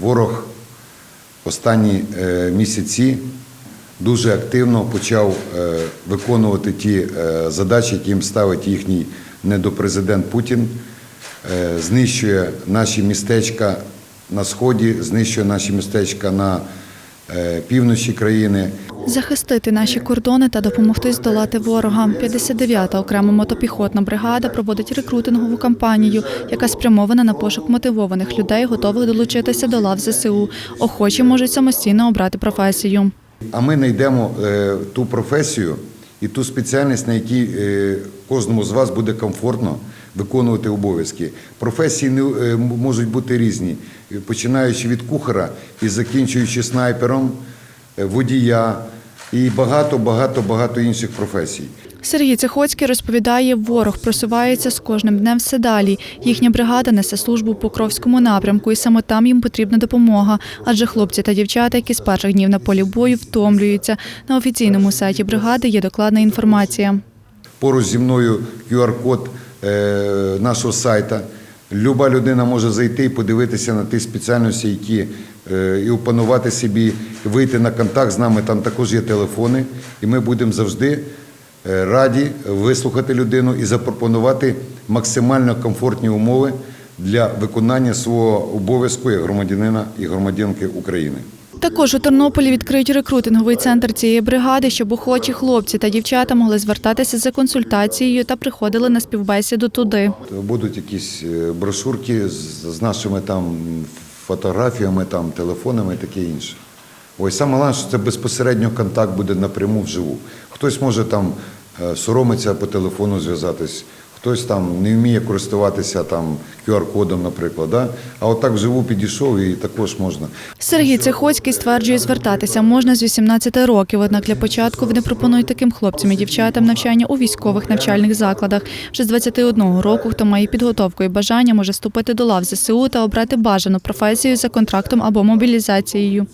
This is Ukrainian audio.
Ворог останні е, місяці дуже активно почав е, виконувати ті е, задачі, які їм ставить їхній недопрезидент Путін. Знищує наші містечка на сході, знищує наші містечка на півночі країни. Захистити наші кордони та допомогти здолати ворога. 59-та окрема мотопіхотна бригада проводить рекрутингову кампанію, яка спрямована на пошук мотивованих людей, готових долучитися до лав ЗСУ. Охочі можуть самостійно обрати професію. А ми знайдемо е, ту професію і ту спеціальність, на якій е, кожному з вас буде комфортно виконувати обов'язки. Професії не, е, можуть бути різні, починаючи від кухара і закінчуючи снайпером, водія і багато, багато, багато інших професій. Сергій Цехоцький розповідає, ворог просувається з кожним днем все далі. Їхня бригада несе службу в Покровському напрямку, і саме там їм потрібна допомога. Адже хлопці та дівчата, які з перших днів на полі бою, втомлюються. На офіційному сайті бригади є докладна інформація. Поруч зі мною QR-код е, нашого сайта. Люба людина може зайти і подивитися на ті спеціальності, які і опанувати собі, вийти на контакт з нами. Там також є телефони, і ми будемо завжди е, раді вислухати людину і запропонувати максимально комфортні умови для виконання свого обов'язку як громадянина і громадянки України. Також у Тернополі відкриють рекрутинговий центр цієї бригади, щоб охочі хлопці та дівчата могли звертатися за консультацією та приходили на співбесіду туди. Будуть якісь е, брошурки з нашими там фотографіями, там, телефонами і таке інше. Ось саме головне, що це безпосередньо контакт буде напряму вживу. Хтось може там е, соромиться по телефону зв'язатись, хтось там не вміє користуватися там QR-кодом, наприклад. Да? А отак вживу підійшов і також можна. Сергій Цехоцький стверджує, звертатися можна з 18 років. Однак для початку вони пропонують таким хлопцям і дівчатам навчання у військових навчальних закладах. Вже з 21 року, хто має підготовку і бажання, може вступити до лав ЗСУ та обрати бажану професію за контрактом або мобілізацією.